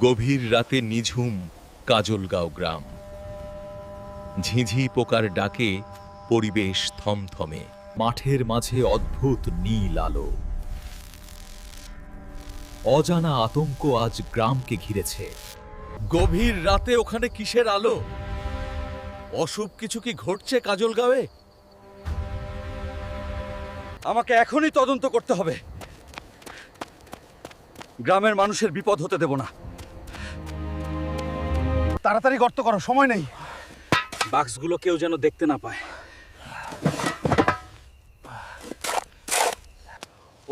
গভীর রাতে নিঝুম কাজলগাঁও গ্রাম। ঝিঝি পোকার ডাকে পরিবেশ থমথমে, মাঠের মাঝে অদ্ভুত নীল আলো। অজানা আতঙ্ক আজ গ্রামকে ঘিরেছে। গভীর রাতে ওখানে কিসের আলো? অশুভ কিছু কি ঘটছে কাজলগাঁওয়ে? আমাকে এখনই তদন্ত করতে হবে। গ্রামের মানুষের বিপদ হতে দেব না। তাড়াতাড়ি গর্ত করো সময় নেই। বাক্সগুলো কেউ যেন দেখতে না পায়।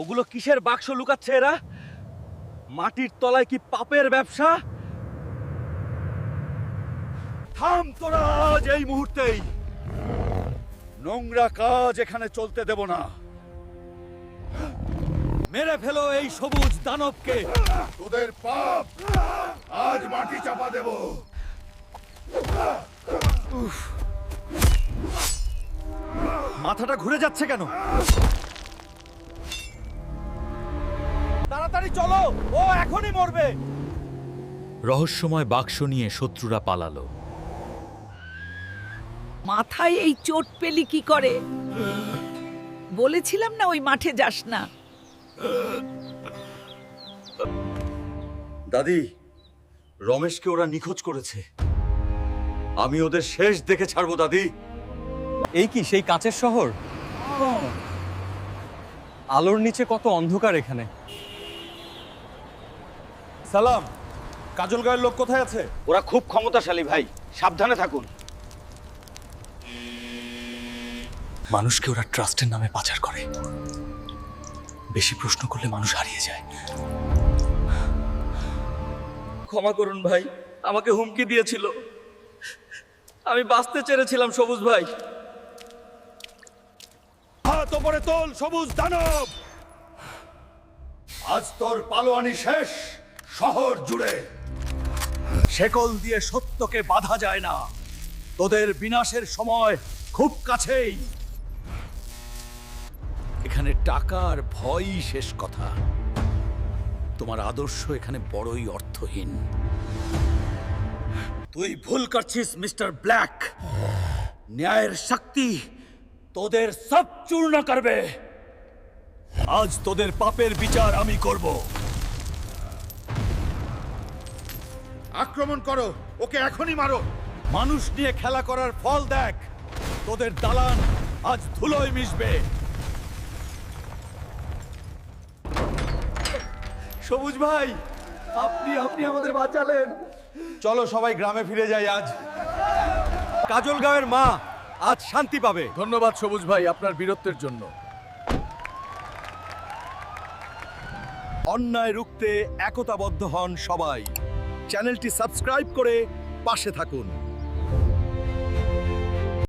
ওগুলো কিসের বাক্স লুকাচ্ছে এরা? মাটির তলায় কি পাপের ব্যবসা? থাম তোরা আজ এই মুহূর্তেই। নোংরা কাজ এখানে চলতে দেব না। মেরে ফেলো এই সবুজ দানবকে। তোদের পাপ আজ মাটি চাপা দেব। মাথাটা ঘুরে যাচ্ছে কেন? তাড়াতাড়ি চলো ও এখনই মরবে। রহস্যময় বাক্স নিয়ে শত্রুরা পালালো। মাথায় এই চোট পেলি কি করে? বলেছিলাম না ওই মাঠে যাস না। দাদি রমেশকে ওরা নিখোঁজ করেছে। আমি ওদের শেষ দেখে ছাড়বো দাদি। এই কি সেই কাঁচের শহর? আলোর নিচে কত অন্ধকার এখানে। সালাম কাজল গায়ের লোক কোথায় আছে? ওরা খুব ক্ষমতাশালী ভাই সাবধানে থাকুন। মানুষকে ওরা ট্রাস্টের নামে পাচার করে। বেশি প্রশ্ন করলে মানুষ হারিয়ে যায়। ক্ষমা করুন ভাই আমাকে হুমকি দিয়েছিল। আমি বাঁচতে চেয়েছিলাম, সবুজ ভাই। হাত ওপরে তোল, সবুজ দানব। আজ তোর পালোয়ানি শেষ, শহর জুড়ে। শেকল দিয়ে সত্যকে বাধা যায় না। তোদের বিনাশের সময় খুব কাছেই। এখানে টাকার ভয়ই শেষ কথা। তোমার আদর্শ এখানে বড়ই অর্থহীন। তুই ভুল করছিস মিস্টার ব্ল্যাক। ন্যায়ের শক্তি তোদের সব চূর্ণ করবে। আজ তোদের পাপের বিচার আমি করব। আক্রমণ করো ওকে এখনই মারো। মানুষ নিয়ে খেলা করার ফল দেখ তোদের দালান আজ ধুলোয় মিশবে। সবুজ ভাই আপনি আপনি আমাদের বাঁচালেন। চলো সবাই গ্রামে ফিরে যাই আজ। কাজল গাঁয়ের মা আজ শান্তি পাবে। ধন্যবাদ সবুজ ভাই আপনার বীরত্বের জন্য। অন্যায় রুখতে একতাবদ্ধ হন সবাই। চ্যানেলটি সাবস্ক্রাইব করে পাশে থাকুন।